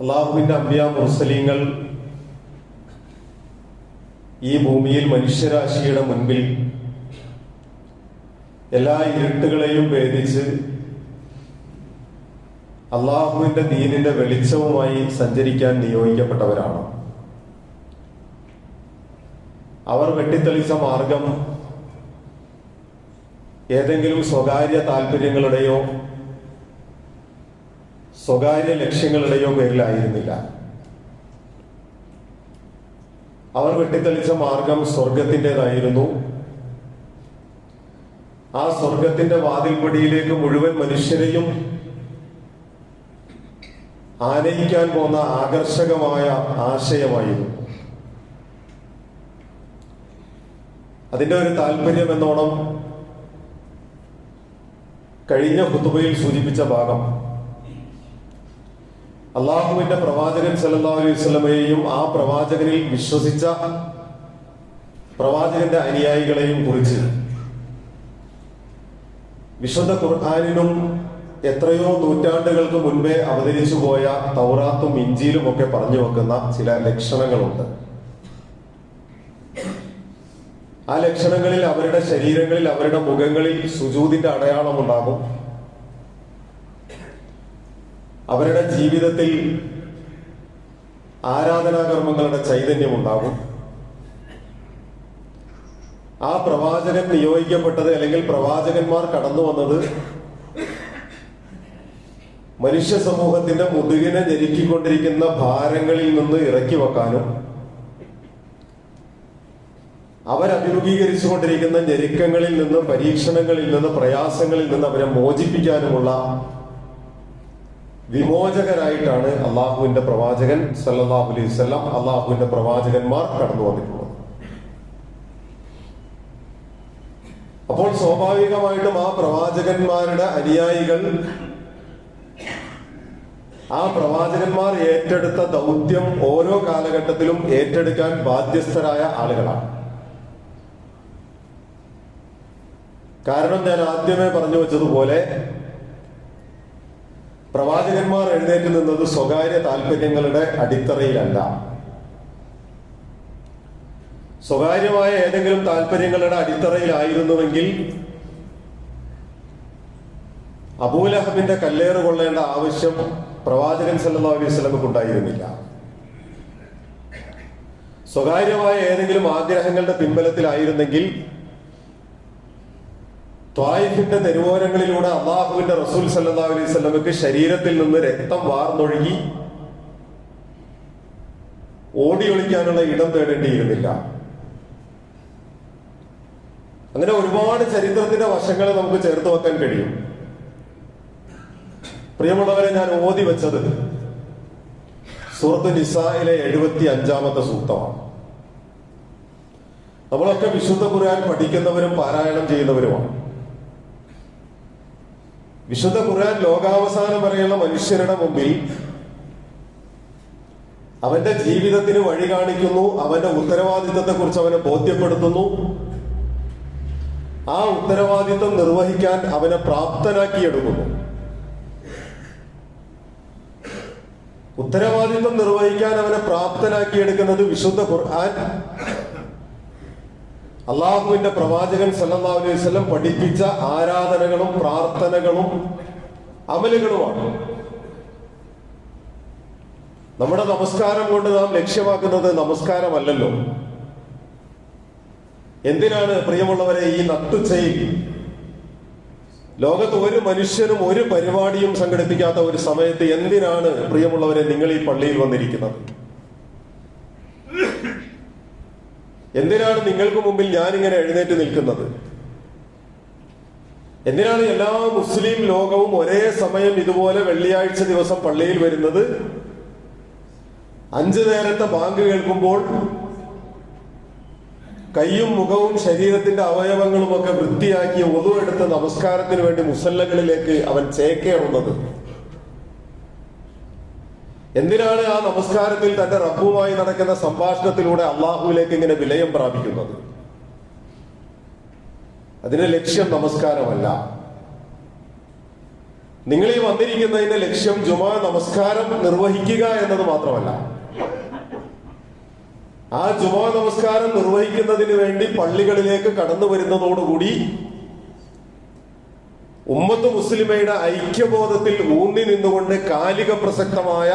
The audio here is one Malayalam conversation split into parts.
അള്ളാഹുവിന്റെ അമ്പിയ മുർസലീങ്ങൾ ഈ ഭൂമിയിൽ മനുഷ്യരാശിയുടെ മുൻപിൽ എല്ലാ ഇരുട്ടുകളെയും ഭേദിച്ച് അള്ളാഹുവിന്റെ ദീനിന്റെ വെളിച്ചവുമായി സഞ്ചരിക്കാൻ നിയോഗിക്കപ്പെട്ടവരാണ്. അവർ വെട്ടിത്തെളിച്ച മാർഗം ഏതെങ്കിലും സ്വകാര്യ താല്പര്യങ്ങളുടെയോ സ്വകാര്യ ലക്ഷ്യങ്ങളുടെയോ പേരിലായിരുന്നില്ല. അവർ വെട്ടിത്തെളിച്ച മാർഗം സ്വർഗത്തിന്റെതായിരുന്നു ആ സ്വർഗത്തിന്റെ വാതിൽപ്പടിയിലേക്ക് മുഴുവൻ മനുഷ്യരെയും ആനയിക്കാൻ പോന്ന ആകർഷകമായ ആശയമായിരുന്നു. അതിന്റെ ഒരു താല്പര്യം എന്നോണം കഴിഞ്ഞ കുത്തുബയിൽ സൂചിപ്പിച്ച ഭാഗം. അള്ളാഹുവിന്റെ പ്രവാചകൻ സല്ലല്ലാഹു അലൈഹി വസല്ലമയെയും ആ പ്രവാചകനിൽ വിശ്വസിച്ച പ്രവാചകന്റെ അനുയായികളെയും കുറിച്ച്. വിശുദ്ധ ഖുർആാനിനും എത്രയോ നൂറ്റാണ്ടുകൾക്ക് മുൻപേ അവതരിച്ചു പോയ തൗറാത്തും ഇഞ്ചിയിലും ഒക്കെ പറഞ്ഞു വെക്കുന്ന ചില ലക്ഷണങ്ങളുണ്ട്. ആ ലക്ഷണങ്ങളിൽ അവരുടെ ശരീരങ്ങളിൽ അവരുടെ മുഖങ്ങളിൽ സുജൂതിന്റെ അടയാളമുണ്ടാകും അവരുടെ ജീവിതത്തിൽ ആരാധനാകർമ്മങ്ങളുടെ ചൈതന്യമുണ്ടാകും. ആ പ്രവാചകൻ നിയോഗിക്കപ്പെട്ടത് അല്ലെങ്കിൽ പ്രവാചകന്മാർ കടന്നു വന്നത് മനുഷ്യ സമൂഹത്തിന്റെ മുതുകിനെ ഞെരുക്കിക്കൊണ്ടിരിക്കുന്ന ഭാരങ്ങളിൽ നിന്ന് ഇറക്കി വെക്കാനും അവരഭിമുഖീകരിച്ചുകൊണ്ടിരിക്കുന്ന ഞെരുക്കങ്ങളിൽ നിന്ന് പരീക്ഷണങ്ങളിൽ നിന്ന് പ്രയാസങ്ങളിൽ നിന്ന് അവരെ മോചിപ്പിക്കാനുമുള്ള വിമോചകരായിട്ടാണ് അള്ളാഹുവിന്റെ പ്രവാചകൻ സല്ലാഹു അലൈഹി വസല്ലം അള്ളാഹുവിന്റെ പ്രവാചകന്മാർ കടന്നു വന്നിട്ടുള്ളത്. അപ്പോൾ സ്വാഭാവികമായിട്ടും ആ പ്രവാചകന്മാരുടെ അനുയായികൾ ആ പ്രവാചകന്മാർ ഏറ്റെടുത്ത ദൗത്യം ഓരോ കാലഘട്ടത്തിലും ഏറ്റെടുക്കാൻ ബാധ്യസ്ഥരായ ആളുകളാണ്. കാരണം ഞാൻ ആദ്യമേ പറഞ്ഞു വെച്ചതുപോലെ പ്രവാചകന്മാർ എഴുന്നേറ്റ് നിന്നത് സ്വകാര്യ താല്പര്യങ്ങളുടെ അടിത്തറയിലല്ല. സ്വകാര്യമായ ഏതെങ്കിലും താല്പര്യങ്ങളുടെ അടിത്തറയിലായിരുന്നുവെങ്കിൽ അബൂലഹബിന്റെ കല്ലേറ് കൊള്ളേണ്ട ആവശ്യം പ്രവാചകൻ സല്ലാ അലൈഹി വസല്ലമക്ക് ഉണ്ടായിരുന്നില്ല. സ്വകാര്യമായ ഏതെങ്കിലും ആഗ്രഹങ്ങളുടെ പിൻബലത്തിലായിരുന്നെങ്കിൽ ത്വായിഫിന്റെ തെരുവോരങ്ങളിലൂടെ അള്ളാഹുവിന്റെ റസൂൽ സല്ലാ അലൈഹി ശരീരത്തിൽ നിന്ന് രക്തം വാർന്നൊഴുകി ഓടി ഒളിക്കാനുള്ള ഇടം തേടേണ്ടിയിരുന്നില്ല. അങ്ങനെ ഒരുപാട് ചരിത്രത്തിന്റെ വശങ്ങൾ നമുക്ക് ചേർത്ത് വെക്കാൻ കഴിയും. പ്രിയമുള്ളവരെ ഞാൻ ഓതി വെച്ചത് സൂറത്ത് നിസായിലെ എഴുപത്തി അഞ്ചാമത്തെ സൂക്തമാണ്. നമ്മളൊക്കെ വിശുദ്ധ ഖുർആൻ പഠിക്കുന്നവരും പാരായണം ചെയ്യുന്നവരുമാണ്. വിശുദ്ധ ഖുർആൻ ലോകാവസാനം വരെയുള്ള മനുഷ്യരുടെ മുമ്പിൽ അവന്റെ ജീവിതത്തിന് വഴി കാണിക്കുന്നു അവന്റെ ഉത്തരവാദിത്തത്തെ കുറിച്ച് അവനെ ബോധ്യപ്പെടുത്തുന്നു. ആ ഉത്തരവാദിത്തം നിർവഹിക്കാൻ അവനെ പ്രാപ്തനാക്കിയെടുക്കുന്നു. ഉത്തരവാദിത്വം നിർവഹിക്കാൻ അവനെ പ്രാപ്തനാക്കിയെടുക്കുന്നത് വിശുദ്ധ ഖുർആൻ അള്ളാഹുവിന്റെ പ്രവാചകൻ സല്ലല്ലാഹു അലൈഹി പഠിപ്പിച്ച ആരാധനകളും പ്രാർത്ഥനകളും അമലുകളുമാണ്. നമ്മുടെ നമസ്കാരം കൊണ്ട് നാം ലക്ഷ്യമാക്കുന്നത് നമസ്കാരമല്ലല്ലോ. എന്തിനാണ് പ്രിയമുള്ളവരെ ഈ നട്ടുച്ചയിൽ ലോകത്ത് ഒരു മനുഷ്യനും ഒരു പരിപാടിയും സംഘടിപ്പിക്കാത്ത ഒരു സമയത്ത് എന്തിനാണ് പ്രിയമുള്ളവരെ നിങ്ങൾ ഈ പള്ളിയിൽ വന്നിരിക്കുന്നത്? എന്തിനാണ് നിങ്ങൾക്ക് മുമ്പിൽ ഞാനിങ്ങനെ എഴുന്നേറ്റ് നിൽക്കുന്നത്? എന്തിനാണ് എല്ലാ മുസ്ലിം ലോകവും ഒരേ സമയം ഇതുപോലെ വെള്ളിയാഴ്ച ദിവസം പള്ളിയിൽ വരുന്നത്? അഞ്ചു നേരത്തെ ബാങ്ക് കേൾക്കുമ്പോൾ കയ്യും മുഖവും ശരീരത്തിന്റെ അവയവങ്ങളും ഒക്കെ വൃത്തിയാക്കി ഒതുവെടുത്ത് നമസ്കാരത്തിന് വേണ്ടി മുസല്ലകളിലേക്ക് അവൻ ചേക്കേറുന്നത്. എന്തിനാണ് ആ നമസ്കാരത്തിൽ തന്റെ റബ്ബുമായി നടക്കുന്ന സംഭാഷണത്തിലൂടെ അള്ളാഹുവിലേക്ക് ഇങ്ങനെ വിലയം പ്രാപിക്കുന്നത്? അതിന്റെ ലക്ഷ്യം നമസ്കാരമല്ല. നിങ്ങൾ ഈ വന്നിരിക്കുന്നതിന്റെ ലക്ഷ്യം ജുമാ നമസ്കാരം നിർവഹിക്കുക എന്നത് മാത്രമല്ല. ആ ജുമാ നമസ്കാരം നിർവഹിക്കുന്നതിന് വേണ്ടി പള്ളികളിലേക്ക് കടന്നു വരുന്നതോടുകൂടി ഉമ്മത്ത് മുസ്ലിമയുടെ ഐക്യബോധത്തിൽ ഊന്നി നിന്നുകൊണ്ട് കാലിക പ്രസക്തമായ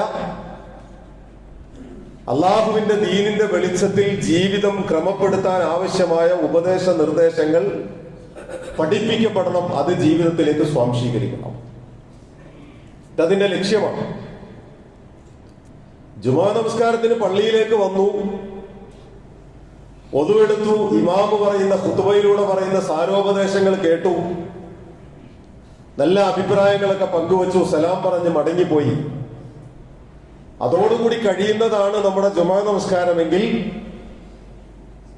അള്ളാഹുവിന്റെ ദീനിന്റെ വെളിച്ചത്തിൽ ജീവിതം ക്രമപ്പെടുത്താൻ ആവശ്യമായ ഉപദേശ നിർദ്ദേശങ്ങൾ പഠിപ്പിക്കപ്പെടണം അത് ജീവിതത്തിലേക്ക് സ്വാംശീകരിക്കണം. ഇതതിന്റെ ലക്ഷ്യമാണ്. ജുമാ നമസ്കാരത്തിന് പള്ളിയിലേക്ക് വന്നു. ഒതുവെടുത്തു ഇമാമ് പറയുന്ന ഹുത്തുബയിലൂടെ പറയുന്ന സാരോപദേശങ്ങൾ കേട്ടു. നല്ല അഭിപ്രായങ്ങളൊക്കെ പങ്കുവച്ചു സലാം പറഞ്ഞ് മടങ്ങിപ്പോയി. അതോടുകൂടി കഴിയുന്നതാണ് നമ്മുടെ ജുമാ നമസ്കാരമെങ്കിൽ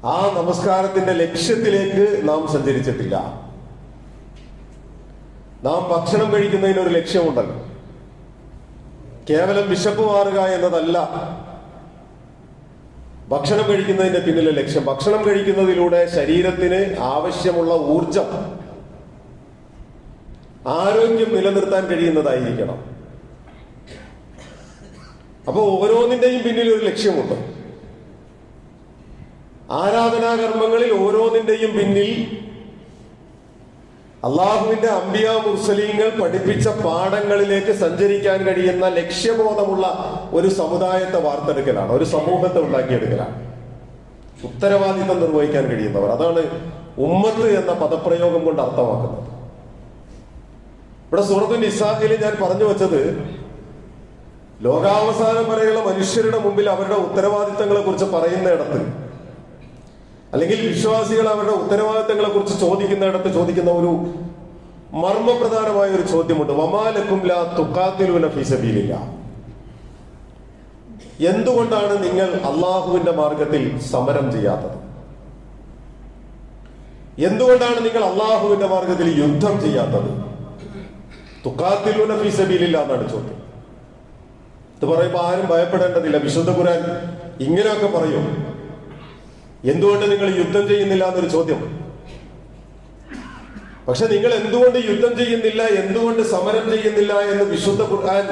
ആ നമസ്കാരത്തിന്റെ ലക്ഷ്യത്തിലേക്ക് നാം സഞ്ചരിച്ചിട്ടില്ല. നാം ഭക്ഷണം കഴിക്കുന്നതിന് ഒരു ലക്ഷ്യമുണ്ടല്ലോ. കേവലം വിശപ്പ് മാറുക എന്നതല്ല. ഭക്ഷണം കഴിക്കുന്നതിന്റെ പിന്നിലെ ലക്ഷ്യം. ഭക്ഷണം കഴിക്കുന്നതിലൂടെ ശരീരത്തിന് ആവശ്യമുള്ള ഊർജം ആരോഗ്യം നിലനിർത്താൻ കഴിയുന്നതായിരിക്കണം. അപ്പൊ ഓരോന്നിന്റെയും പിന്നിൽ ഒരു ലക്ഷ്യമുണ്ട്. ആരാധനാകർമ്മങ്ങളിൽ ഓരോന്നിന്റെയും പിന്നിൽ അള്ളാഹുവിന്റെ അംബിയ മുർസലീങ്ങൾ പഠിപ്പിച്ച പാഠങ്ങളിലേക്ക് സഞ്ചരിക്കാൻ കഴിയുന്ന ലക്ഷ്യബോധമുള്ള ഒരു സമുദായത്തെ വാർത്തെടുക്കലാണ് ഒരു സമൂഹത്തെ ഉണ്ടാക്കിയെടുക്കലാണ്. ഉത്തരവാദിത്തം നിർവഹിക്കാൻ കഴിയുന്നവർ അതാണ് ഉമ്മത്ത് എന്ന പദപ്രയോഗം കൊണ്ട് അർത്ഥമാക്കുന്നത്. ഇവിടെ സൂറത്തു നിസാഹിൽ ഞാൻ പറഞ്ഞു വെച്ചത് ലോകാവസാനം വരെയുള്ള മനുഷ്യരുടെ മുമ്പിൽ അവരുടെ ഉത്തരവാദിത്തങ്ങളെ കുറിച്ച് പറയുന്നിടത്ത് അല്ലെങ്കിൽ വിശ്വാസികൾ അവരുടെ ഉത്തരവാദിത്തങ്ങളെ കുറിച്ച് ചോദിക്കുന്നിടത്ത് ചോദിക്കുന്ന ഒരു മർമ്മപ്രധാനമായ ഒരു ചോദ്യമുണ്ട് വമാലക്കും എന്തുകൊണ്ടാണ് നിങ്ങൾ അള്ളാഹുവിന്റെ മാർഗത്തിൽ സമരം ചെയ്യാത്തത്? എന്തുകൊണ്ടാണ് നിങ്ങൾ അള്ളാഹുവിന്റെ മാർഗത്തിൽ യുദ്ധം ചെയ്യാത്തത്? തുക്കാത്തിലൂന ഫീസബീലില്ല എന്നാണ് ചോദ്യം. ഇത് പറയുമ്പോൾ ആരും ഭയപ്പെടേണ്ടതില്ല. വിശുദ്ധ ഖുരാൻ ഇങ്ങനെയൊക്കെ പറയും. എന്തുകൊണ്ട് നിങ്ങൾ യുദ്ധം ചെയ്യുന്നില്ല എന്നൊരു ചോദ്യം. പക്ഷെ നിങ്ങൾ എന്തുകൊണ്ട് യുദ്ധം ചെയ്യുന്നില്ല എന്തുകൊണ്ട് സമരം ചെയ്യുന്നില്ല എന്ന് വിശുദ്ധ ഖുർആൻ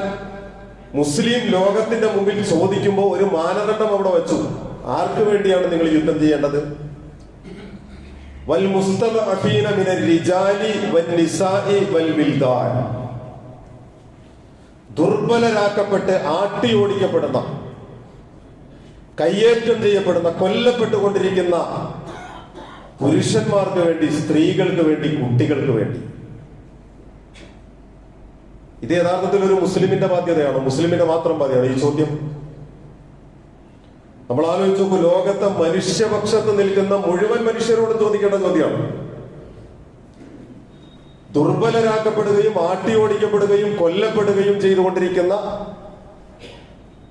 മുസ്ലിം ലോകത്തിന്റെ മുമ്പിൽ ചോദിക്കുമ്പോൾ ഒരു മാനദണ്ഡം അവിടെ വെച്ചു. ആർക്ക് വേണ്ടിയാണ് നിങ്ങൾ യുദ്ധം ചെയ്യേണ്ടത്? വൽ മുസ്തഫീന റിജാലി വൽ ദുർബലരാക്കപ്പെട്ട് ആട്ടി ഓടിക്കപ്പെടുന്ന കയ്യേറ്റം ചെയ്യപ്പെടുന്ന കൊല്ലപ്പെട്ടുകൊണ്ടിരിക്കുന്ന പുരുഷന്മാർക്ക് വേണ്ടി സ്ത്രീകൾക്ക് വേണ്ടി കുട്ടികൾക്ക് വേണ്ടി. ഇത് യഥാർത്ഥത്തിൽ ഒരു മുസ്ലിമിന്റെ ബാധ്യതയാണോ. മുസ്ലിമിന്റെ മാത്രം ബാധ്യതയാണ്. ഈ ചോദ്യം. നമ്മൾ ആലോചിച്ച് നോക്കൂ ലോകത്തെ മനുഷ്യപക്ഷത്ത് നിൽക്കുന്ന മുഴുവൻ മനുഷ്യരോട് ചോദിക്കേണ്ട ചോദ്യമാണ്. ദുർബലരാക്കപ്പെടുകയും ആട്ടിയോടിക്കപ്പെടുകയും കൊല്ലപ്പെടുകയും ചെയ്തുകൊണ്ടിരിക്കുന്ന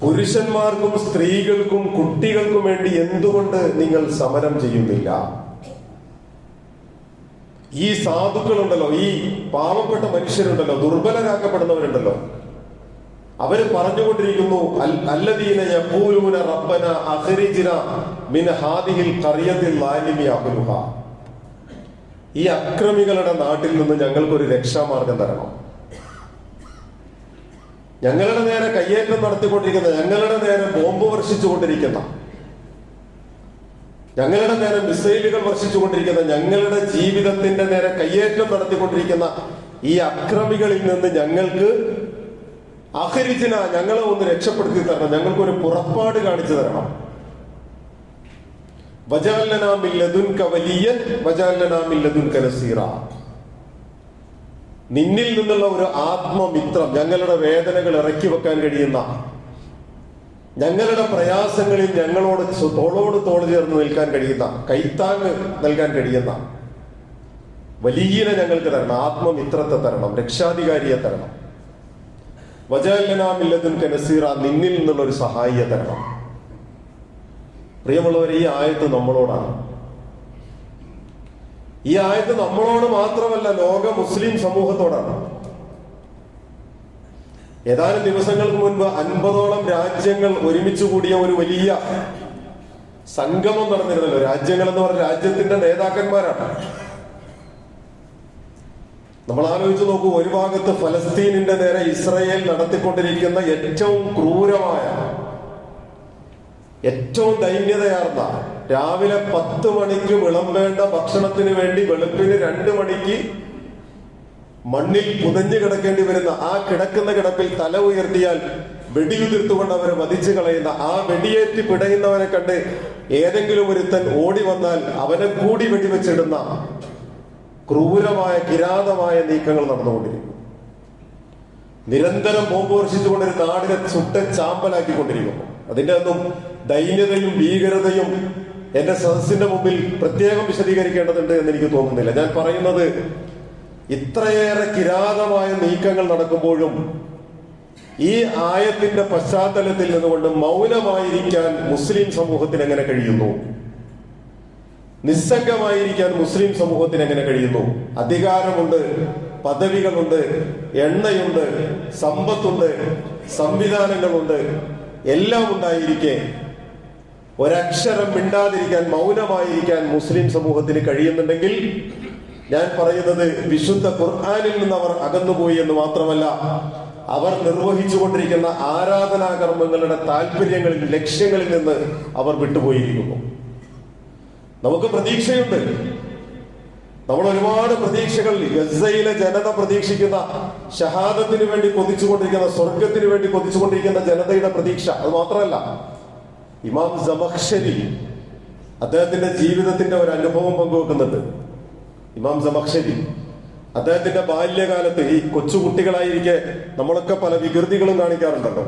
പുരുഷന്മാർക്കും സ്ത്രീകൾക്കും കുട്ടികൾക്കും വേണ്ടി എന്തുകൊണ്ട് നിങ്ങൾ സമരം ചെയ്യുന്നില്ല? ഈ സാധുക്കളുണ്ടല്ലോ ഈ പാവപ്പെട്ട മനുഷ്യരുണ്ടല്ലോ ദുർബലരാക്കപ്പെടുന്നവരുണ്ടല്ലോ. അവർ പറഞ്ഞുകൊണ്ടിരിക്കുന്നു "അൽ- അല്ലദീന റബ്ബന അഖ്രിജ്ന മിൻ ഹാദിഹിൽ ഖറിയത്തിൽ ലാലിമി അഹ്ലുഹ ഈ അക്രമികളുടെ നാട്ടിൽ നിന്ന് ഞങ്ങൾക്കൊരു രക്ഷാമാർഗം തരണം. ഞങ്ങളുടെ നേരെ കയ്യേറ്റം നടത്തിക്കൊണ്ടിരിക്കുന്ന ഞങ്ങളുടെ നേരെ ബോംബ് വർഷിച്ചുകൊണ്ടിരിക്കുന്ന ഞങ്ങളുടെ നേരെ മിസൈലുകൾ വർഷിച്ചുകൊണ്ടിരിക്കുന്ന ഞങ്ങളുടെ ജീവിതത്തിന്റെ നേരെ കയ്യേറ്റം നടത്തിക്കൊണ്ടിരിക്കുന്ന ഈ അക്രമികളിൽ നിന്ന് ഞങ്ങൾക്ക് അഹരിജിന ഞങ്ങളെ ഒന്ന് രക്ഷപ്പെടുത്തി തരണം. ഞങ്ങൾക്കൊരു പുറപ്പാട് കാണിച്ചു തരണം. നിന്നിൽ നിന്നുള്ള ഒരു ആത്മമിത്രം ഞങ്ങളുടെ വേദനകൾ ഇറക്കി വെക്കാൻ കഴിയുന്ന. ഞങ്ങളുടെ പ്രയാസങ്ങളിൽ ഞങ്ങളോട് തോളോട് തോൾ ചേർന്ന് നിൽക്കാൻ കഴിയുന്ന കൈത്താങ് നൽകാൻ കഴിയുന്ന. വലിയനെ ഞങ്ങൾക്ക് തരണം ആത്മമിത്രത്തെ തരണം രക്ഷാധികാരിയെ തരണം. വജാലനാമില്ലതും കനസീറ നിന്നിൽ നിന്നുള്ള ഒരു സഹായിയെ തരണം. പ്രിയമുള്ളവരെ ഈ ആയത്ത് നമ്മളോടാണ്. ഈ ആയത്ത് നമ്മളോട് മാത്രമല്ല ലോക മുസ്ലിം സമൂഹത്തോടാണ്. ഏതാനും ദിവസങ്ങൾക്ക് മുൻപ് അൻപതോളം രാജ്യങ്ങൾ ഒരുമിച്ച് കൂടിയ ഒരു വലിയ സംഗമം നടന്നിരുന്നല്ലോ. രാജ്യങ്ങൾ എന്ന് പറഞ്ഞ രാജ്യത്തിന്റെ നേതാക്കന്മാരാണ്. നമ്മൾ ആലോചിച്ച് നോക്കൂ ഒരു ഭാഗത്ത് ഫലസ്തീനിന്റെ നേരെ ഇസ്രയേൽ നടത്തിക്കൊണ്ടിരിക്കുന്ന ഏറ്റവും ക്രൂരമായ ഏറ്റവും ദൈന്യതയാർന്ന രാവിലെ പത്ത് മണിക്ക് വിളമ്പേണ്ട ഭക്ഷണത്തിന് വേണ്ടി വെളുപ്പിന് രണ്ട് മണിക്ക് മണ്ണിൽ പുതഞ്ഞു കിടക്കേണ്ടി വരുന്ന ആ കിടക്കുന്ന കിടപ്പിൽ തല ഉയർത്തിയാൽ വെടിയുതിർത്തുകൊണ്ട് അവരെ വധിച്ചു കളയുന്ന ആ വെടിയേറ്റ് പിടയുന്നവനെ കണ്ട് ഏതെങ്കിലും ഒരുത്തൻ ഓടി വന്നാൽ അവനെ കൂടി വെടിവെച്ചിടുന്ന ക്രൂരമായ കിരാതമായ നീക്കങ്ങൾ നടന്നുകൊണ്ടിരിക്കും. നിരന്തരം ബോംബ് വർഷിച്ചുകൊണ്ട് ഒരു നാടിനെ ചാമ്പലാക്കി ചാമ്പലാക്കിക്കൊണ്ടിരിക്കുന്നു. അതിന്റെ ഒന്നും ദൈന്യതയും ഭീകരതയും എന്റെ സദസ്സിന്റെ മുമ്പിൽ പ്രത്യേകം വിശദീകരിക്കേണ്ടതുണ്ട് എന്ന് എനിക്ക് തോന്നുന്നില്ല. ഞാൻ പറയുന്നത് ഇത്രയേറെ കിരാതമായ നീക്കങ്ങൾ നടക്കുമ്പോഴും ഈ ആയത്തിന്റെ പശ്ചാത്തലത്തിൽ നിന്നുകൊണ്ട് മൗനമായിരിക്കാൻ മുസ്ലിം സമൂഹത്തിന് എങ്ങനെ കഴിയുന്നു? നിസ്സംഗമായിരിക്കാൻ മുസ്ലിം സമൂഹത്തിന് എങ്ങനെ കഴിയുന്നു? അധികാരമുണ്ട് പദവികളുണ്ട് എണ്ണയുണ്ട് സമ്പത്തുണ്ട് സംവിധാനങ്ങളുണ്ട് എല്ലാം ഉണ്ടായിരിക്കെ. ഒരക്ഷരം മിണ്ടാതിരിക്കാൻ മൗനമായിരിക്കാൻ മുസ്ലിം സമൂഹത്തിന് കഴിയുന്നുണ്ടെങ്കിൽ ഞാൻ പറയുന്നത് വിശുദ്ധ ഖുർആാനിൽ നിന്ന് അവർ അകന്നുപോയി എന്ന് മാത്രമല്ല അവർ നിർവഹിച്ചുകൊണ്ടിരിക്കുന്ന ആരാധനാകർമ്മങ്ങളുടെ താല്പര്യങ്ങളിൽ ലക്ഷ്യങ്ങളിൽ നിന്ന് അവർ വിട്ടുപോയിരിക്കുന്നു. നമുക്ക് പ്രതീക്ഷയുണ്ട്. നമ്മൾ ഒരുപാട് പ്രതീക്ഷകൾ ഗസയിലെ ജനത പ്രതീക്ഷിക്കുന്ന ഷഹാദത്തിന് വേണ്ടി കൊതിച്ചുകൊണ്ടിരിക്കുന്ന സ്വർഗത്തിന് വേണ്ടി കൊതിച്ചുകൊണ്ടിരിക്കുന്ന ജനതയുടെ പ്രതീക്ഷ. അത് മാത്രമല്ല ഇമാം ജമഖ്ഷരി അദ്ദേഹത്തിന്റെ ജീവിതത്തിന്റെ ഒരു അനുഭവം പങ്കുവെക്കുന്നുണ്ട്. ഇമാം ജമഖ്ഷരി അദ്ദേഹത്തിന്റെ ബാല്യകാലത്ത് ഈ കൊച്ചുകുട്ടികളായിരിക്കെ നമ്മളൊക്കെ പല വികൃതികളും കാണിക്കാറുണ്ടല്ലോ.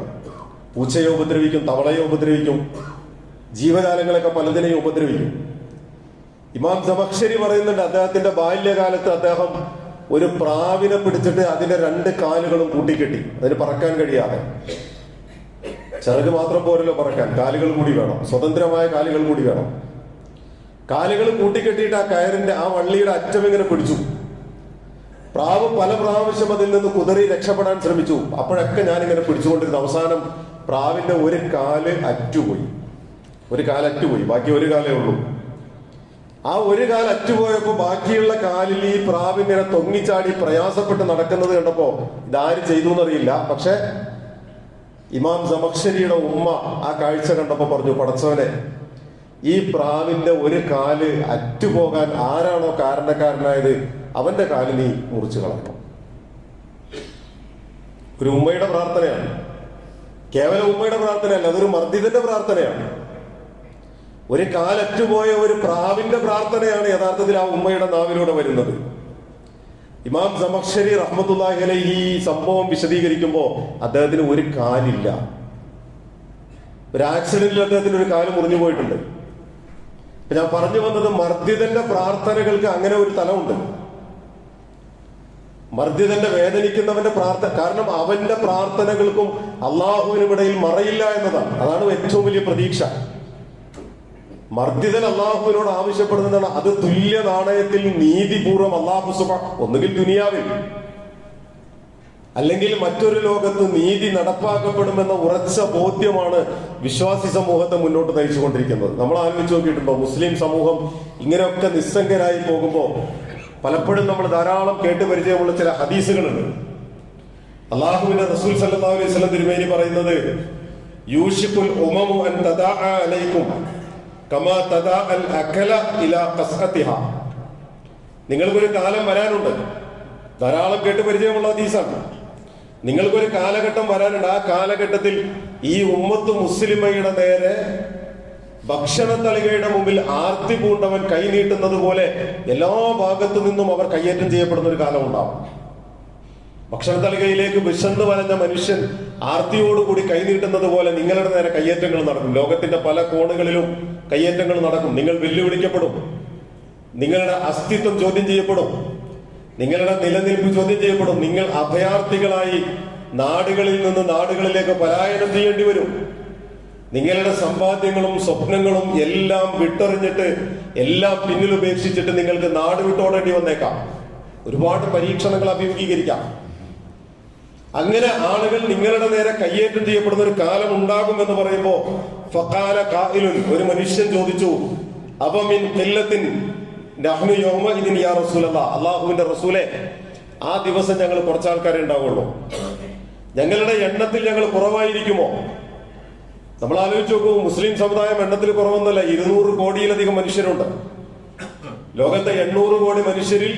പൂച്ചയെ ഉപദ്രവിക്കും തവളയെ ഉപദ്രവിക്കും ജീവജാലങ്ങളൊക്കെ പലതിനെയും ഉപദ്രവിക്കും. ഇമാം ജമഖ്ഷരി പറയുന്നുണ്ട് അദ്ദേഹത്തിന്റെ ബാല്യകാലത്ത് അദ്ദേഹം ഒരു പ്രാവിനെ പിടിച്ചിട്ട് അതിന്റെ രണ്ട് കാലുകളും കൂട്ടിക്കെട്ടി. അതിന് പറക്കാൻ കഴിയാതെ. ചിറക് മാത്രം പോരല്ലോ പറക്കാൻ. കാലുകൾ കൂടി വേണം. സ്വതന്ത്രമായ കാലുകൾ കൂടി വേണം. കാലുകൾ കൂട്ടിക്കെട്ടിയിട്ട് ആ കയറിന്റെ ആ വള്ളിയുടെ അറ്റം ഇങ്ങനെ പിടിച്ചു. പ്രാവ് പല പ്രാവശ്യം അതിൽ നിന്ന് കുതറി രക്ഷപ്പെടാൻ ശ്രമിച്ചു. അപ്പോഴൊക്കെ ഞാൻ ഇങ്ങനെ പിടിച്ചുകൊണ്ടിരുന്നു. അവസാനം പ്രാവിന്റെ ഒരു കാൽ അറ്റുപോയി. ഒരു കാൽ അറ്റുപോയി ബാക്കി ഒരു കാലേ ഉള്ളൂ. ആ ഒരു കാൽ അറ്റുപോയപ്പോ ബാക്കിയുള്ള കാലിൽ ഈ പ്രാവ് ഇങ്ങനെ തൊങ്ങിച്ചാടി പ്രയാസപ്പെട്ട് നടക്കുന്നത് കണ്ടപ്പോ ഇതാര് ചെയ്തു എന്നറിയില്ല. പക്ഷെ ഇമാം സമക്ഷരിയുടെ ഉമ്മ ആ കാഴ്ച കണ്ടപ്പോ പറഞ്ഞു പടച്ചവനെ ഈ പ്രാവിന്റെ ഒരു കാൽ അറ്റുപോകാൻ ആരാണോ കാരണക്കാരനായത് അവന്റെ കാൽ നീ മുറിച്ചു കളയണം ഒരു ഉമ്മയുടെ പ്രാർത്ഥനയാണ്. കേവലം ഉമ്മയുടെ പ്രാർത്ഥനയല്ല അതൊരു മർദ്ദിതന്റെ പ്രാർത്ഥനയാണ്. ഒരു കാലറ്റുപോയ ഒരു പ്രാവിന്റെ പ്രാർത്ഥനയാണ് യഥാർത്ഥത്തിൽ ആ ഉമ്മയുടെ നാവിലൂടെ വരുന്നത്. ഇമാം സമക്ഷരി റഹ്മത്തുല്ലാഹി ഈ സംഭവം വിശദീകരിക്കുമ്പോൾ അദ്ദേഹത്തിന് ഒരു കാലില്ല. ഒരു ആക്സിഡന്റിൽ അദ്ദേഹത്തിന് ഒരു കാൽ മുറിഞ്ഞു പോയിട്ടുണ്ട്. ഞാൻ പറഞ്ഞു വന്നത് മർദ്ദിതന്റെ പ്രാർത്ഥനകൾക്ക് അങ്ങനെ ഒരു തലമുണ്ട്. മർദ്ദിതന്റെ വേദനിക്കുന്നവന്റെ പ്രാർത്ഥന കാരണം അവന്റെ പ്രാർത്ഥനകൾക്കും അള്ളാഹുവിനും ഇടയിൽ മറയില്ല എന്നതാണ്. അതാണ് ഏറ്റവും വലിയ പ്രതീക്ഷ. മർദ്ദിതൻ അള്ളാഹുവിനോട് ആവശ്യപ്പെടുന്നതാണ്. അത് തുല്യ നാണയത്തിൽ നീതിപൂർവം അള്ളാഹു സുഖ ഒന്നുകിൽ ദുനിയാവിൽ അല്ലെങ്കിൽ മറ്റൊരു ലോകത്ത് നീതി നടപ്പാക്കപ്പെടുമെന്ന ഉറച്ച ബോധ്യമാണ് വിശ്വാസി സമൂഹത്തെ മുന്നോട്ട് നയിച്ചുകൊണ്ടിരിക്കുന്നത്. നമ്മൾ ആലോചിച്ച് നോക്കിയിട്ടുണ്ടോ? മുസ്ലിം സമൂഹം ഇങ്ങനെയൊക്കെ നിസ്സംഗരായി പോകുമ്പോൾ പലപ്പോഴും നമ്മൾ ധാരാളം കേട്ട് പരിചയമുള്ള ചില ഹദീസുകളുണ്ട്. അള്ളാഹുവിന്റെ റസൂൽ സല്ലാ അലൈഹി സ്വലം തിരുമേനി പറയുന്നത് യൂഷിഫുൽ ഉമമു അൻ തദാഅ അലൈക്കും. കമാ തദാ അൽ അകല ഇലാ കസ്ഹത്തിഹ നിങ്ങൾക്കൊരു കാലം വരാനുണ്ട്. ധാരാളം കേട്ട് പരിചയമുള്ള ഹദീസാണ്. നിങ്ങൾക്കൊരു കാലഘട്ടം വരാനുണ്ട്. ആ കാലഘട്ടത്തിൽ ഈ ഉമ്മത്ത് മുസ്ലിമയുടെ നേരെ ഭക്ഷണ തളികയുടെ മുമ്പിൽ ആർത്തി പൂണ്ടവൻ കൈനീട്ടുന്നത് പോലെ എല്ലാ ഭാഗത്തു നിന്നും അവർ കയ്യേറ്റം ചെയ്യപ്പെടുന്ന ഒരു കാലം ഉണ്ടാവും ഭക്ഷണ തളികയിലേക്ക് വിശന്ന് വലഞ്ഞ മനുഷ്യൻ ആർത്തിയോടുകൂടി കൈനീട്ടുന്നത് പോലെ നിങ്ങളുടെ നേരെ കയ്യേറ്റങ്ങൾ നടക്കും. ലോകത്തിന്റെ പല കോണുകളിലും കയ്യേറ്റങ്ങൾ നടക്കും. നിങ്ങൾ വെല്ലുവിളിക്കപ്പെടും. നിങ്ങളുടെ അസ്തിത്വം ചോദ്യം ചെയ്യപ്പെടും. നിങ്ങളുടെ നിലനിൽപ്പ് ചോദ്യം ചെയ്യപ്പെടും. നിങ്ങൾ അഭയാർത്ഥികളായി നാടുകളിൽ നിന്ന് നാടുകളിലേക്ക് പലായനം ചെയ്യേണ്ടി വരും. നിങ്ങളുടെ സമ്പാദ്യങ്ങളും സ്വപ്നങ്ങളും എല്ലാം വിട്ടെറിഞ്ഞിട്ട് എല്ലാം പിന്നിൽ ഉപേക്ഷിച്ചിട്ട് നിങ്ങൾക്ക് നാട് വിട്ടോടേണ്ടി വന്നേക്കാം. ഒരുപാട് പരീക്ഷണങ്ങൾ അഭിമുഖീകരിക്കാം. അങ്ങനെ ആളുകൾ നിങ്ങളുടെ നേരെ കയ്യേറ്റം ചെയ്യപ്പെടുന്ന ഒരു കാലം ഉണ്ടാകും എന്ന് പറയുമ്പോ ഫക്കാല കായിലുൻ ഒരു മനുഷ്യൻ ചോദിച്ചു അപമിൻ കൊല്ലത്തിൻ അള്ളാഹുവിന്റെ റസൂലെ ആ ദിവസം ഞങ്ങൾ കുറച്ച് ആൾക്കാരെ ഉണ്ടാവുള്ളൂ. ഞങ്ങളുടെ എണ്ണത്തിൽ ഞങ്ങൾ കുറവായിരിക്കുമോ? നമ്മൾ ആലോചിച്ച് നോക്കൂ മുസ്ലിം സമുദായം എണ്ണത്തിൽ കുറവൊന്നുമല്ല ഇരുന്നൂറ് കോടിയിലധികം മനുഷ്യരുണ്ട്. ലോകത്തെ എണ്ണൂറ് കോടി മനുഷ്യരിൽ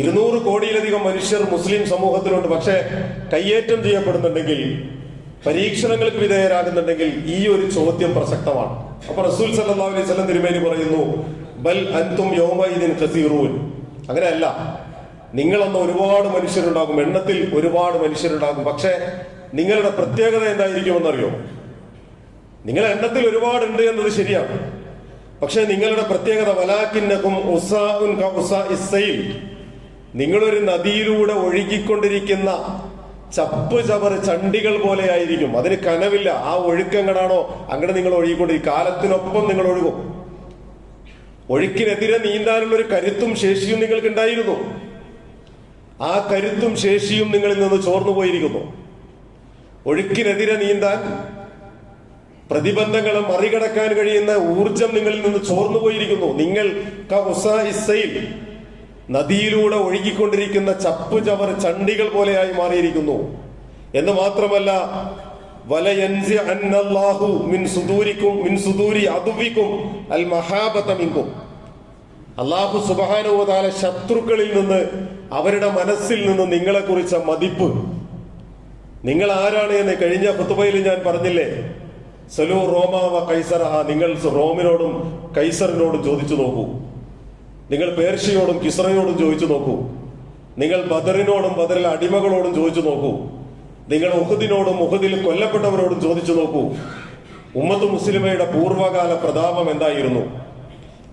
ഇരുന്നൂറ് കോടിയിലധികം മനുഷ്യർ മുസ്ലിം സമൂഹത്തിലുണ്ട് പക്ഷേ കയ്യേറ്റം ചെയ്യപ്പെടുന്നുണ്ടെങ്കിൽ പരീക്ഷണങ്ങൾക്ക് വിധേയരാകുന്നുണ്ടെങ്കിൽ ഈ ഒരു ചോദ്യം പ്രസക്തമാണ്. അപ്പൊ റസൂൽ സല്ലല്ലാഹു അലൈഹി വസല്ലം തിരുമേനി പറയുന്നു ബൽ അൻതും യൗമഇദിൻ കസീറൂൻ അങ്ങനെയല്ല. നിങ്ങളന്ന് ഒരുപാട് മനുഷ്യരുണ്ടാകും എണ്ണത്തിൽ ഒരുപാട് മനുഷ്യരുണ്ടാകും. പക്ഷേ നിങ്ങളുടെ പ്രത്യേകത എന്തായിരിക്കുമെന്നറിയോ? നിങ്ങൾ എണ്ണത്തിൽ ഒരുപാടുണ്ട് എന്നത് ശരിയാണ്. പക്ഷെ നിങ്ങളുടെ പ്രത്യേകത വലാക്കിന്നക്കും നിങ്ങളൊരു നദിയിലൂടെ ഒഴുകിക്കൊണ്ടിരിക്കുന്ന ചപ്പ് ചവർ ചണ്ടികൾ പോലെ ആയിരിക്കും അതിന് കനവില്ല. ആ ഒഴുക്കെങ്ങടാണോ അങ്ങനെ നിങ്ങൾ ഒഴുകിക്കൊണ്ടിരിക്കും കാലത്തിനൊപ്പം നിങ്ങൾ ഒഴുകും. ഒഴുക്കിനെതിരെ നീന്താനുള്ള ഒരു കരുത്തും ശേഷിയും നിങ്ങൾക്ക് ഉണ്ടായിരുന്നു ആ കരുത്തും ശേഷിയും നിങ്ങളിൽ നിന്ന് ചോർന്നു പോയിരിക്കുന്നു. ഒഴുക്കിനെതിരെ നീന്താൻ പ്രതിബന്ധങ്ങളെ മറികടക്കാൻ കഴിയുന്ന ഊർജം നിങ്ങളിൽ നിന്ന് ചോർന്നു പോയിരിക്കുന്നു. നിങ്ങൾ നദിയിലൂടെ ഒഴുകിക്കൊണ്ടിരിക്കുന്ന ചപ്പ് ചവർ ചണ്ടികൾ പോലെയായി മാറിയിരിക്കുന്നു. എന്ന് മാത്രമല്ല അള്ളാഹു സുബാനുവതാല ശത്രുക്കളിൽ നിന്ന് അവരുടെ മനസ്സിൽ നിന്ന് നിങ്ങളെ കുറിച്ച മതിപ്പ്. നിങ്ങൾ ആരാണ് എന്ന് കഴിഞ്ഞ ഹുത്തുബയിൽ ഞാൻ പറഞ്ഞില്ലേ? സലു റോമാവ കൈസറഹ നിങ്ങൾ റോമിനോടും കൈസറിനോടും ചോദിച്ചു നോക്കൂ. നിങ്ങൾ പേർഷ്യയോടും കിസ്രയോടും ചോദിച്ചു നോക്കൂ. നിങ്ങൾ ബദറിനോടും ബദറിലെ അടിമകളോടും ചോദിച്ചു നോക്കൂ. നിങ്ങൾ ഉഹദിനോടും ഉഹദിൽ കൊല്ലപ്പെട്ടവരോടും ചോദിച്ചു നോക്കൂ. ഉമ്മത്ത് മുസ്ലിമയുടെ പൂർവകാല പ്രതാപം എന്തായിരുന്നു?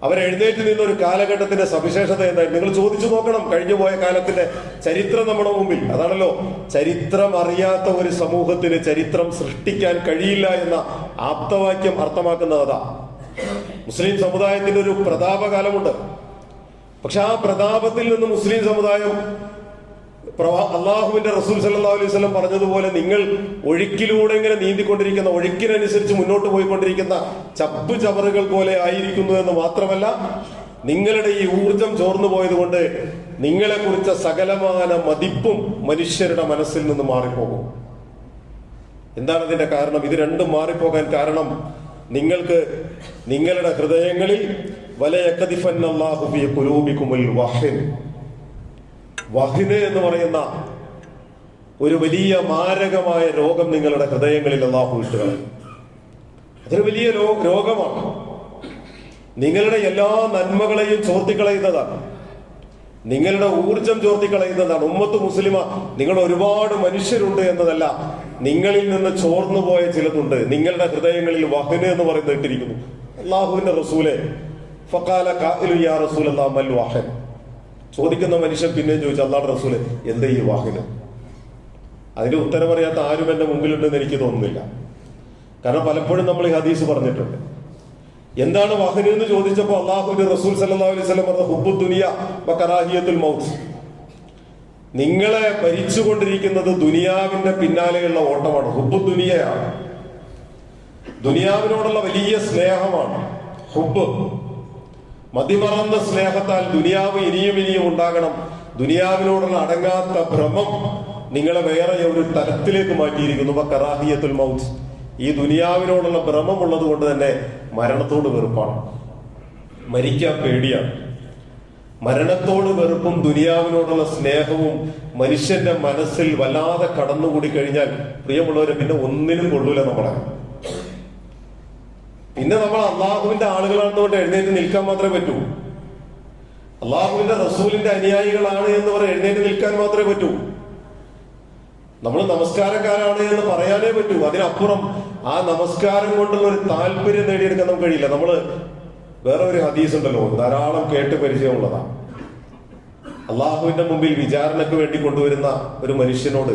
അവരെഴുന്നേറ്റ് നിന്ന ഒരു കാലഘട്ടത്തിന്റെ സവിശേഷത എന്തായിരുന്നു? നിങ്ങൾ ചോദിച്ചു നോക്കണം. കഴിഞ്ഞു പോയ കാലത്തിന്റെ ചരിത്രം നമ്മുടെ മുമ്പിൽ. അതാണല്ലോ ചരിത്രം അറിയാത്ത ഒരു സമൂഹത്തിന് ചരിത്രം സൃഷ്ടിക്കാൻ കഴിയില്ല എന്ന ആപ്തവാക്യം അർത്ഥമാക്കുന്നത് അതാ. മുസ്ലിം സമുദായത്തിന്റെ ഒരു പ്രതാപകാലമുണ്ട്. പക്ഷെ ആ പ്രതാപത്തിൽ നിന്ന് മുസ്ലിം സമുദായം അള്ളാഹുവിന്റെ റസൂൽ സല്ലല്ലാഹു അലൈഹി സ്വലം പറഞ്ഞതുപോലെ നിങ്ങൾ ഒഴുക്കിലൂടെ ഇങ്ങനെ നീന്തിക്കൊണ്ടിരിക്കുന്ന ഒഴുക്കിനനുസരിച്ച് മുന്നോട്ട് പോയിക്കൊണ്ടിരിക്കുന്ന ചപ്പ് ചവറുകൾ പോലെ ആയിരിക്കുന്നു എന്ന് മാത്രമല്ല നിങ്ങളുടെ ഈ ഊർജം ചോർന്നു പോയതുകൊണ്ട് നിങ്ങളെ കുറിച്ച സകലമാന മതിപ്പും മനുഷ്യരുടെ മനസ്സിൽ നിന്ന് മാറിപ്പോകും. എന്താണ് അതിന്റെ കാരണം? ഇത് രണ്ടും മാറിപ്പോകാൻ കാരണം നിങ്ങൾക്ക് നിങ്ങളുടെ ഹൃദയങ്ങളിൽ വഹിന് എന്ന് പറയുന്ന ഒരു വലിയ മാരകമായ രോഗം നിങ്ങളുടെ ഹൃദയങ്ങളിൽ അള്ളാഹു ഇട്ടുകളയും അതൊരു വലിയ രോഗമാണ്. നിങ്ങളുടെ എല്ലാ നന്മകളെയും ചോർത്തിക്കളയുന്നതാണ് നിങ്ങളുടെ ഊർജം ചോർത്തിക്കളയുന്നതാണ് ഉമ്മത്ത് മുസ്ലിമ നിങ്ങൾ ഒരുപാട് മനുഷ്യരുണ്ട് എന്നതല്ല നിങ്ങളിൽ നിന്ന് ചോർന്നു പോയ ചിലതുണ്ട്. നിങ്ങളുടെ ഹൃദയങ്ങളിൽ വഹന് എന്ന് പറയുന്നത് ഇട്ടിരിക്കുന്നു. അള്ളാഹുവിന്റെ റസൂലെ ഫക്കാല കാഇലു യാ റസൂലല്ലാ മൽ വാഹൻ ചോദിക്കുന്ന മനുഷ്യൻ പിന്നെയും ചോദിച്ചു അള്ളാഹ് റസൂൽ എന്താ ഈ വാഹനം അതിന് ഉത്തരം അറിയാത്ത ആരും എന്റെ മുമ്പിലുണ്ടെന്ന് എനിക്ക് തോന്നുന്നില്ല. കാരണം പലപ്പോഴും നമ്മൾ ഈ ഹദീസ് പറഞ്ഞിട്ടുണ്ട്. എന്താണ് വാഹനം എന്ന് ചോദിച്ചപ്പോൾ അള്ളാഹുവിന്റെ റസൂൽ സല്ലല്ലാഹു അലൈഹി പറഞ്ഞ ഹുബു ദുനിയ കറാഹിയത്തുൽ മൗത്ത്. നിങ്ങളെ ഭരിച്ചുകൊണ്ടിരിക്കുന്നത് ദുനിയാവിന്റെ പിന്നാലെയുള്ള ഓട്ടമാണ് ഹുബു ദുനിയയാണ്. ദുനിയാവിനോടുള്ള വലിയ സ്നേഹമാണ് ഹുബ്ബ്. മതിമറന്ന സ്നേഹത്താൽ ദുനിയാവ് ഇനിയും ഇനിയും ഉണ്ടാകണം. ദുനിയാവിനോടുള്ള അടങ്ങാത്ത ഭ്രമം നിങ്ങളെ വേറെ ഒരു തലത്തിലേക്ക് മാറ്റിയിരിക്കുന്നു. കറാഹിയത്തുൽ മൗത്ത്. ഈ ദുനിയാവിനോടുള്ള ഭ്രമം ഉള്ളത് കൊണ്ട് തന്നെ മരണത്തോട് വെറുപ്പാണ്. മരിക്കാൻ പേടിയാണ്. മരണത്തോട് വെറുപ്പും ദുനിയാവിനോടുള്ള സ്നേഹവും മനുഷ്യന്റെ മനസ്സിൽ വല്ലാതെ കടന്നുകൂടി കഴിഞ്ഞാൽ പ്രിയമുള്ളവരെ പിന്നെ ഒന്നിനും കൊള്ളൂല നമ്മളെ. പിന്നെ നമ്മൾ അള്ളാഹുവിന്റെ ആളുകളാണെന്നുകൊണ്ട് എഴുന്നേറ്റ് നിൽക്കാൻ മാത്രമേ പറ്റൂ. അള്ളാഹുവിന്റെ റസൂലിന്റെ അനുയായികളാണ് എന്ന് പറഞ്ഞ് എഴുന്നേറ്റ് നിൽക്കാൻ മാത്രമേ പറ്റൂ. നമ്മൾ നമസ്കാരക്കാരാണ് എന്ന് പറയാനേ പറ്റൂ. അതിനപ്പുറം ആ നമസ്കാരം കൊണ്ടുള്ള ഒരു താല്പര്യം നേടിയെടുക്കാൻ നമുക്ക് കഴിയില്ല. നമ്മൾ വേറെ ഒരു ഹദീസ് ഉണ്ടല്ലോ ധാരാളം കേട്ട് പരിചയമുള്ളതാണ്. അള്ളാഹുവിന്റെ മുമ്പിൽ വിചാരണയ്ക്ക് വേണ്ടി കൊണ്ടുവരുന്ന ഒരു മനുഷ്യനോട്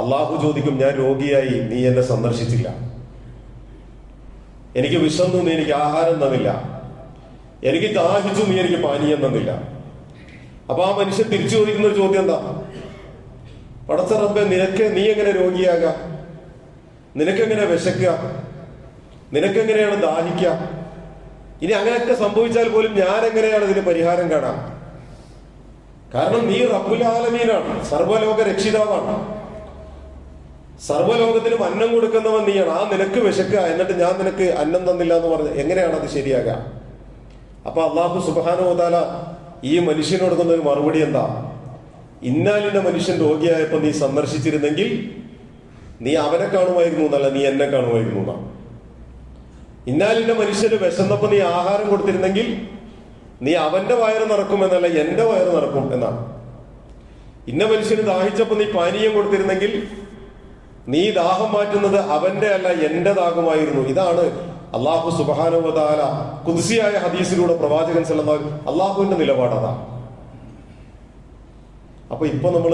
അള്ളാഹു ചോദിക്കും ഞാൻ രോഗിയായി നീ എന്നെ സന്ദർശിച്ചില്ല. എനിക്ക് വിശന്നു നീ എനിക്ക് ആഹാരം തന്നില്ല. എനിക്ക് ദാഹിച്ചു നീ എനിക്ക് പാനീയം തന്നില്ല. അപ്പൊ ആ മനുഷ്യൻ തിരിച്ചു ചോദിക്കുന്ന ഒരു ചോദ്യം എന്താ? പടച്ച റബ്ബെ നിനക്ക് നീ എങ്ങനെ രോഗിയാകാം നിനക്കെങ്ങനെ വിശക്കുക? നിനക്കെങ്ങനെയാണ് ദാഹിക്ക ഇനി അങ്ങനെയൊക്കെ സംഭവിച്ചാൽ പോലും ഞാൻ എങ്ങനെയാണ് ഇതിന് പരിഹാരം കാണാം കാരണം നീ റബ്ബുലാലമീനാണ് സർവലോക രക്ഷിതാവാണ്. സർവലോകത്തിനും അന്നം കൊടുക്കുന്നവൻ നീയാണ്. ആ നിനക്ക് വിശക്കുക എന്നിട്ട് ഞാൻ നിനക്ക് അന്നം തന്നില്ല എന്ന് പറഞ്ഞ് എങ്ങനെയാണ് അത് ശരിയാകുക? അപ്പൊ അള്ളാഹു സുബാനുവതാല ഈ മനുഷ്യനോട് കൊടുക്കുന്ന ഒരു മറുപടി എന്താ? ഇന്നാലിന്റെ മനുഷ്യൻ രോഗിയായപ്പോ നീ സന്ദർശിച്ചിരുന്നെങ്കിൽ നീ അവനെ കാണുമായിരുന്നു എന്നല്ല നീ എന്നെ കാണുമായിരുന്നു എന്നാ. ഇന്നാലിന്റെ മനുഷ്യന് വിശന്നപ്പോ നീ ആഹാരം കൊടുത്തിരുന്നെങ്കിൽ നീ അവന്റെ വയറ് നിറക്കും എന്നല്ല എന്റെ വയറ് നിറക്കും എന്നാണ് ഇന്ന മനുഷ്യന് ദാഹിച്ചപ്പോ നീ പാനീയം കൊടുത്തിരുന്നെങ്കിൽ നീ ദാഹം മാറ്റുന്നത് അവന്റെ അല്ല എന്റെ ദാഹമായിരുന്നു. ഇതാണ് അള്ളാഹു സുബാനുവതാല കുതിസിയായ ഹദീസിലൂടെ പ്രവാചകൻ സല്ലല്ലാഹു അള്ളാഹുവിന്റെ നിലപാടതാ അപ്പൊ ഇപ്പൊ നമ്മൾ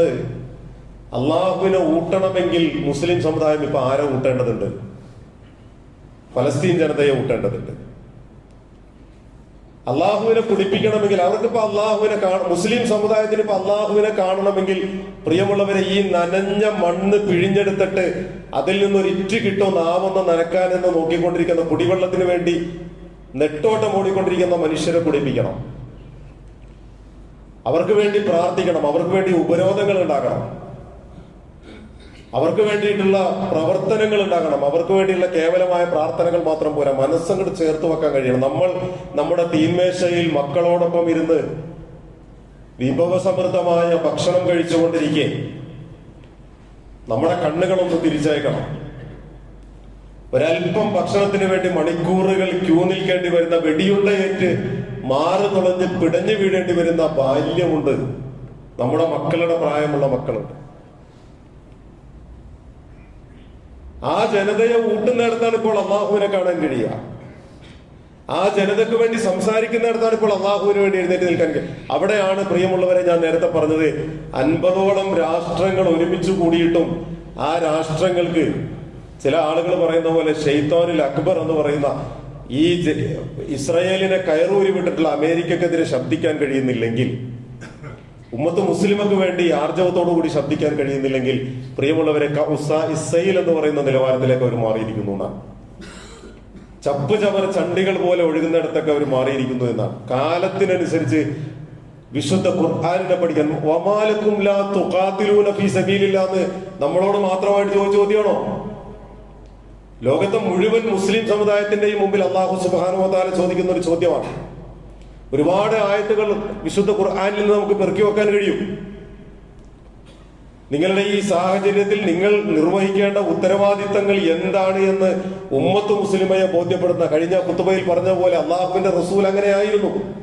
അള്ളാഹുവിനെ ഊട്ടണമെങ്കിൽ മുസ്ലിം സമുദായം ഇപ്പൊ ആരെ ഊട്ടേണ്ടതുണ്ട്? ഫലസ്തീൻ ജനതയെ ഊട്ടേണ്ടതുണ്ട്. അള്ളാഹുവിനെ കുടിപ്പിക്കണമെങ്കിൽ അവർക്കിപ്പോ അള്ളാഹുവിനെ മുസ്ലിം സമുദായത്തിന് ഇപ്പൊ അള്ളാഹുവിനെ കാണണമെങ്കിൽ പ്രിയമുള്ളവരെ ഈ നനഞ്ഞ മണ്ണ് പിഴിഞ്ഞെടുത്തിട്ട് അതിൽ നിന്നൊരു ഇറ്റ് കിട്ടോ നാവൊന്ന് നനക്കാനെന്ന് നോക്കിക്കൊണ്ടിരിക്കുന്ന കുടിവെള്ളത്തിന് വേണ്ടി നെട്ടോട്ടം ഓടിക്കൊണ്ടിരിക്കുന്ന മനുഷ്യരെ കുടിപ്പിക്കണം. അവർക്ക് വേണ്ടി പ്രാർത്ഥിക്കണം അവർക്ക് വേണ്ടി ഉപരോധങ്ങൾ ഉണ്ടാക്കണം. അവർക്ക് വേണ്ടിയിട്ടുള്ള പ്രവർത്തനങ്ങൾ ഉണ്ടാകണം. അവർക്ക് വേണ്ടിയുള്ള കേവലമായ പ്രാർത്ഥനകൾ മാത്രം പോരാ. മനസ്സങ്ങോട്ട് ചേർത്ത് വെക്കാൻ കഴിയണം. നമ്മൾ നമ്മുടെ തീന്മേശയിൽ മക്കളോടൊപ്പം ഇരുന്ന് വിഭവസമൃദ്ധമായ ഭക്ഷണം കഴിച്ചുകൊണ്ടിരിക്കെ നമ്മുടെ കണ്ണുകളൊന്ന് തിരിച്ചയക്കണം. ഒരല്പം ഭക്ഷണത്തിന് വേണ്ടി മണിക്കൂറുകൾ ക്യൂ നിൽക്കേണ്ടി വരുന്ന വെടിയുണ്ടയേറ്റ് മാറി തുളഞ്ഞ് പിടഞ്ഞു വീഴേണ്ടി വരുന്ന ബാല്യമുണ്ട് നമ്മുടെ മക്കളുടെ പ്രായമുള്ള മക്കളുണ്ട്. ആ ജനതയെ ഊട്ടുന്നിടത്താണ് ഇപ്പോൾ അള്ളാഹുവിനെ കാണാൻ കഴിയുക. ആ ജനതയ്ക്ക് വേണ്ടി സംസാരിക്കുന്നിടത്താണ് ഇപ്പോൾ അള്ളാഹുവിന് വേണ്ടി എഴുന്നേറ്റ് നിൽക്കാൻ അവിടെയാണ് പ്രിയമുള്ളവരെ ഞാൻ നേരത്തെ പറഞ്ഞത്. അൻപതോളം രാഷ്ട്രങ്ങൾ ഒരുമിച്ച് കൂടിയിട്ടും ആ രാഷ്ട്രങ്ങൾക്ക് ചില ആളുകൾ പറയുന്ന പോലെ ഷെയ്ത്തോനിൽ അക്ബർ എന്ന് പറയുന്ന ഈ ഇസ്രയേലിനെ കയറൂരി വിട്ടിട്ടുള്ള അമേരിക്കക്കെതിരെ ശബ്ദിക്കാൻ കഴിയുന്നില്ലെങ്കിൽ ഉമ്മത്ത് മുസ്ലിമക്ക് വേണ്ടി ആർജവത്തോടു കൂടി ശബ്ദിക്കാൻ കഴിയുന്നില്ലെങ്കിൽ പ്രിയമുള്ളവരെ ഇസൈൽ എന്ന് പറയുന്ന നിലവാരത്തിലേക്ക് അവർ മാറിയിരിക്കുന്നു എന്നാണ്. ചപ്പ് ചവർ ചണ്ടികൾ പോലെ ഒഴുകുന്നിടത്തൊക്കെ അവർ മാറിയിരിക്കുന്നു എന്നാണ്. കാലത്തിനനുസരിച്ച് വിശുദ്ധ ഖുർആാനിനെ പഠിക്കാൻ വമാലക്കും ലാ ഫീ നമ്മളോട് മാത്രമായിട്ട് ചോദിച്ച ചോദ്യമാണോ? ലോകത്തെ മുഴുവൻ മുസ്ലിം സമുദായത്തിന്റെയും മുമ്പിൽ അള്ളാഹു സുബാനുവതാല ചോദിക്കുന്ന ഒരു ചോദ്യമാണ്. ഒരുപാട് ആയത്തുകൾ വിശുദ്ധ ഖുർആാനിൽ നിന്ന് നമുക്ക് പെറുക്കി വെക്കാൻ കഴിയും. നിങ്ങളുടെ ഈ സാഹചര്യത്തിൽ നിങ്ങൾ നിർവഹിക്കേണ്ട ഉത്തരവാദിത്തങ്ങൾ എന്താണ് എന്ന് ഉമ്മത്ത് മുസ്ലിമയെ ബോധ്യപ്പെടുന്ന കഴിഞ്ഞ കുത്തുബയിൽ പറഞ്ഞ പോലെ അള്ളാഹുവിന്റെ റസൂൽ അങ്ങനെയായിരുന്നു.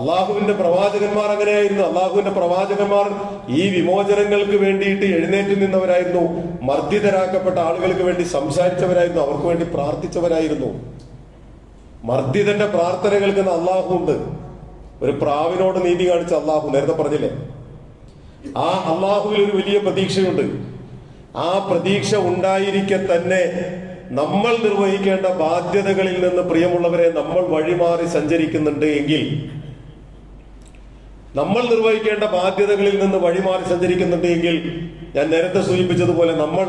അള്ളാഹുവിന്റെ പ്രവാചകന്മാർ അങ്ങനെയായിരുന്നു. അള്ളാഹുവിന്റെ പ്രവാചകന്മാർ ഈ വിമോചനങ്ങൾക്ക് വേണ്ടിയിട്ട് എഴുന്നേറ്റ് നിന്നവരായിരുന്നു. മർദ്ദിതരാക്കപ്പെട്ട ആളുകൾക്ക് വേണ്ടി സംസാരിച്ചവരായിരുന്നു. അവർക്ക് വേണ്ടി പ്രാർത്ഥിച്ചവരായിരുന്നു. മർദ്ദിതന്റെ പ്രാർത്ഥന കേൾക്കുന്ന അള്ളാഹു ഉണ്ട് ഒരു പ്രാവിനോട് നീതി കാണിച്ച അള്ളാഹു നേരത്തെ പറഞ്ഞില്ലേ? ആ അള്ളാഹുവിൽ ഒരു വലിയ പ്രതീക്ഷയുണ്ട്. ആ പ്രതീക്ഷ ഉണ്ടായിരിക്കെ തന്നെ നമ്മൾ നിർവഹിക്കേണ്ട ബാധ്യതകളിൽ നിന്ന് പ്രിയമുള്ളവരെ നമ്മൾ വഴിമാറി സഞ്ചരിക്കുന്നുണ്ട് എങ്കിൽ നമ്മൾ നിർവഹിക്കേണ്ട ബാധ്യതകളിൽ നിന്ന് വഴിമാറി സഞ്ചരിക്കുന്നുണ്ട് എങ്കിൽ ഞാൻ നേരത്തെ സൂചിപ്പിച്ചതുപോലെ നമ്മൾ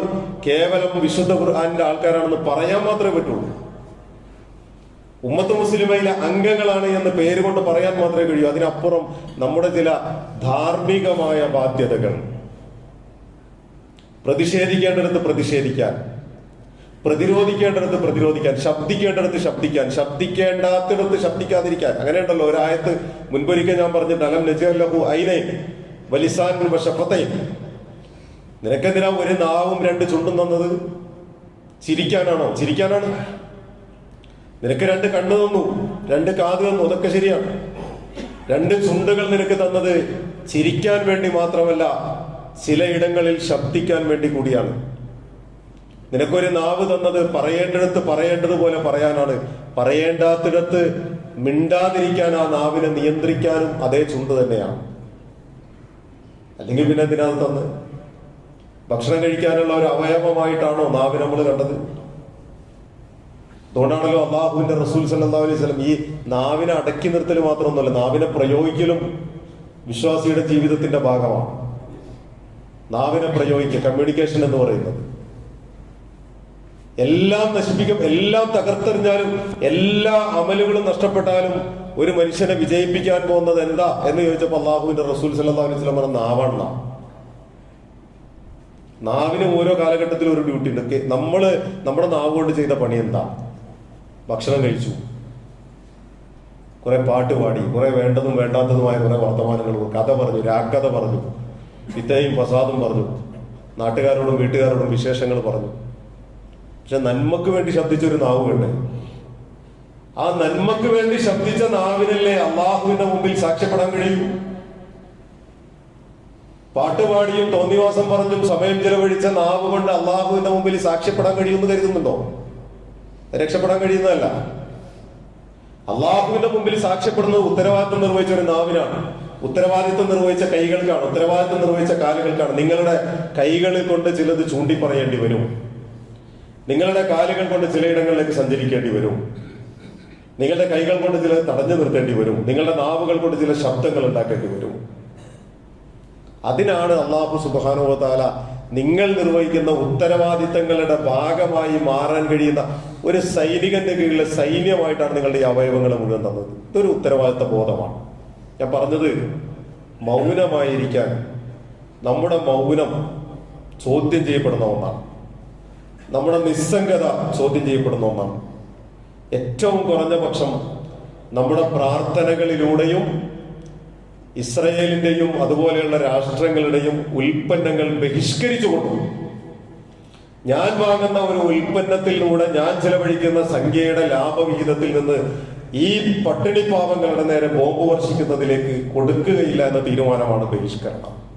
കേവലം വിശുദ്ധ ഖുർആാനിന്റെ ആൾക്കാരാണെന്ന് പറയാൻ മാത്രമേ പറ്റുള്ളൂ. ഉമ്മത്ത് മുസ്ലിമയിലെ അംഗങ്ങളാണ് എന്ന് പേര് കൊണ്ട് പറയാൻ മാത്രമേ കഴിയൂ. അതിനപ്പുറം നമ്മുടെ ചില ധാർമ്മികമായ ബാധ്യതകൾ. പ്രതിഷേധിക്കേണ്ടടുത്ത് പ്രതിഷേധിക്കാൻ പ്രതിരോധിക്കേണ്ടടുത്ത് പ്രതിരോധിക്കാൻ ശബ്ദിക്കേണ്ടടുത്ത് ശബ്ദിക്കാൻ ശബ്ദിക്കേണ്ടാത്തിടത്ത് ശബ്ദിക്കാതിരിക്കാൻ. അങ്ങനെയുണ്ടല്ലോ ഒരായത്ത് മുൻപൊരിക്കൽ ഞാൻ പറഞ്ഞിട്ട് ഐനൈ നിനക്കെന്തിനാ ഒരു നാവും രണ്ട് ചുണ്ടും തന്നത്? ചിരിക്കാനാണോ? ചിരിക്കാനാണ്. നിനക്ക് രണ്ട് കണ്ണ് തന്നു രണ്ട് കാത് തന്നു അതൊക്കെ ശരിയാണ് രണ്ട് ചുണ്ടുകൾ നിനക്ക് തന്നത് ചിരിക്കാൻ വേണ്ടി മാത്രമല്ല ചിലയിടങ്ങളിൽ ശബ്ദിക്കാൻ വേണ്ടി കൂടിയാണ്. നിനക്കൊരു നാവ് തന്നത് പറയേണ്ടിടത്ത് പറയേണ്ടതുപോലെ പറയാനാണ്. പറയേണ്ടാത്തിടത്ത് മിണ്ടാതിരിക്കാൻ ആ നാവിനെ നിയന്ത്രിക്കാനും അതേ ചുണ്ട് തന്നെയാണ് അല്ലെങ്കിൽ പിന്നെ എന്തിനാ തന്ന് ഭക്ഷണം കഴിക്കാനുള്ള ഒരു അവയവമായിട്ടാണോ നാവ് നമ്മൾ കണ്ടത്? അതുകൊണ്ടാണല്ലോ അള്ളാഹുവിന്റെ റസൂൽ സല്ലല്ലാഹു അലൈഹി വസല്ലം ഈ നാവിനെ അടക്കി നിർത്തൽ മാത്രമൊന്നുമല്ല നാവിനെ പ്രയോഗിക്കലും വിശ്വാസിയുടെ ജീവിതത്തിന്റെ ഭാഗമാണ്. നാവിനെ പ്രയോഗിക്കുക കമ്മ്യൂണിക്കേഷൻ എന്ന് പറയുന്നത്. എല്ലാം നശിപ്പിക്കും എല്ലാം തകർത്തെറിഞ്ഞാലും എല്ലാ അമലുകളും നഷ്ടപ്പെട്ടാലും ഒരു മനുഷ്യനെ വിജയിപ്പിക്കാൻ പോകുന്നത് എന്താ എന്ന് ചോദിച്ചപ്പോൾ അള്ളാഹുവിന്റെ റസൂൽ സല്ലല്ലാഹു അലൈഹി വസല്ലം പറഞ്ഞ നാവാണ് നാവിന് ഓരോ കാലഘട്ടത്തിലും ഒരു ഡ്യൂട്ടി ഉണ്ട്. നമ്മൾ നമ്മുടെ നാവ് കൊണ്ട് ചെയ്ത പണി എന്താ? ഭക്ഷണം കഴിച്ചു. കുറെ പാട്ട് പാടി കുറെ വേണ്ടതും വേണ്ടാത്തതുമായ കുറെ വർത്തമാനങ്ങൾ കഥ പറഞ്ഞു രാക്കഥ പറഞ്ഞു ഇത്തയും പ്രസാദും പറഞ്ഞു നാട്ടുകാരോടും വീട്ടുകാരോടും വിശേഷങ്ങൾ പറഞ്ഞു. പക്ഷെ നന്മക്ക് വേണ്ടി ശബ്ദിച്ചൊരു ഒരു വേണ്ടേ ആ നന്മക്ക് വേണ്ടി ശബ്ദിച്ച നാവിനല്ലേ അള്ളാഹുവിന്റെ മുമ്പിൽ സാക്ഷ്യപ്പെടാൻ കഴിയൂ? പാട്ടുപാടിയും തോന്നിവാസം പറഞ്ഞും സമയം ചെലവഴിച്ച നാവ് കൊണ്ട് അള്ളാഹുവിന്റെ മുമ്പിൽ സാക്ഷ്യപ്പെടാൻ കഴിയുമെന്ന് കരുതുന്നുണ്ടോ? രക്ഷപ്പെടാൻ കഴിയുന്നതല്ല. അള്ളാഹുവിന്റെ മുമ്പിൽ സാക്ഷ്യപ്പെടുന്നത് ഉത്തരവാദിത്വം നിർവഹിച്ച ഒരു നാവിനാണ്. ഉത്തരവാദിത്വം നിർവഹിച്ച കൈകൾക്കാണ് ഉത്തരവാദിത്വം നിർവഹിച്ച കാലുകൾക്കാണ്. നിങ്ങളുടെ കൈകളിൽ കൊണ്ട് ചിലത് ചൂണ്ടി പറയേണ്ടി വരും. നിങ്ങളുടെ കാലുകൾ കൊണ്ട് ചിലയിടങ്ങളിലേക്ക് സഞ്ചരിക്കേണ്ടി വരും. നിങ്ങളുടെ കൈകൾ കൊണ്ട് ചിലത് തടഞ്ഞു നിർത്തേണ്ടി വരും. നിങ്ങളുടെ നാവുകൾ കൊണ്ട് ചില ശബ്ദങ്ങൾ ഉണ്ടാക്കേണ്ടി വരും. അതിനാണ് അള്ളാഹു സുബാനുവതാല നിങ്ങൾ നിർവഹിക്കുന്ന ഉത്തരവാദിത്തങ്ങളുടെ ഭാഗമായി മാറാൻ കഴിയുന്ന ഒരു സൈനികന്റെ കീഴിലെ സൈന്യമായിട്ടാണ് നിങ്ങളുടെ ഈ അവയവങ്ങൾ മുഴുവൻ തന്നത്. ഇതൊരു ഉത്തരവാദിത്ത ബോധമാണ്. ഞാൻ പറഞ്ഞത് മൗനമായിരിക്കാൻ നമ്മുടെ മൗനം ചോദ്യം ചെയ്യപ്പെടുന്ന ഒന്നാണ്. നമ്മുടെ നിസ്സംഗത ചോദ്യം ചെയ്യപ്പെടുന്ന ഒന്നാണ്. ഏറ്റവും കുറഞ്ഞ പക്ഷം നമ്മുടെ പ്രാർത്ഥനകളിലൂടെയും ഇസ്രയേലിന്റെയും അതുപോലെയുള്ള രാഷ്ട്രങ്ങളുടെയും ഉൽപ്പന്നങ്ങൾ ബഹിഷ്കരിച്ചുകൊണ്ടു ഞാൻ വാങ്ങുന്ന ഒരു ഉൽപ്പന്നത്തിലൂടെ ഞാൻ ചെലവഴിക്കുന്ന സംഖ്യയുടെ ലാഭവിഹിതത്തിൽ നിന്ന് ഈ പട്ടിണി പാവങ്ങളുടെ നേരെ ബോംബ് വർഷിക്കുന്നതിലേക്ക് കൊടുക്കുകയില്ല എന്ന തീരുമാനമാണ് ബഹിഷ്കരണം.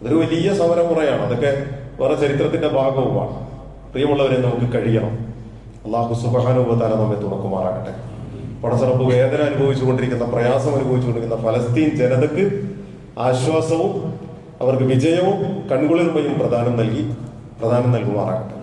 അതൊരു വലിയ സമരമുറയാണ്. അതൊക്കെ വേറെ ചരിത്രത്തിന്റെ ഭാഗവുമാണ്. പ്രിയമുള്ളവരെ നമുക്ക് കഴിയണം. അള്ളാഹു സുബാനുഭവത്താല നമ്മെ തുറക്കുമാറാകട്ടെ പടച്ചറപ്പ് വേദന അനുഭവിച്ചുകൊണ്ടിരിക്കുന്ന പ്രയാസം അനുഭവിച്ചുകൊണ്ടിരിക്കുന്ന ഫലസ്തീൻ ജനതയ്ക്ക് ആശ്വാസവും അവർക്ക് വിജയവും കൺകുളിർമയും പ്രധാനം നൽകി പ്രധാനം നൽകുമാറാകട്ടെ.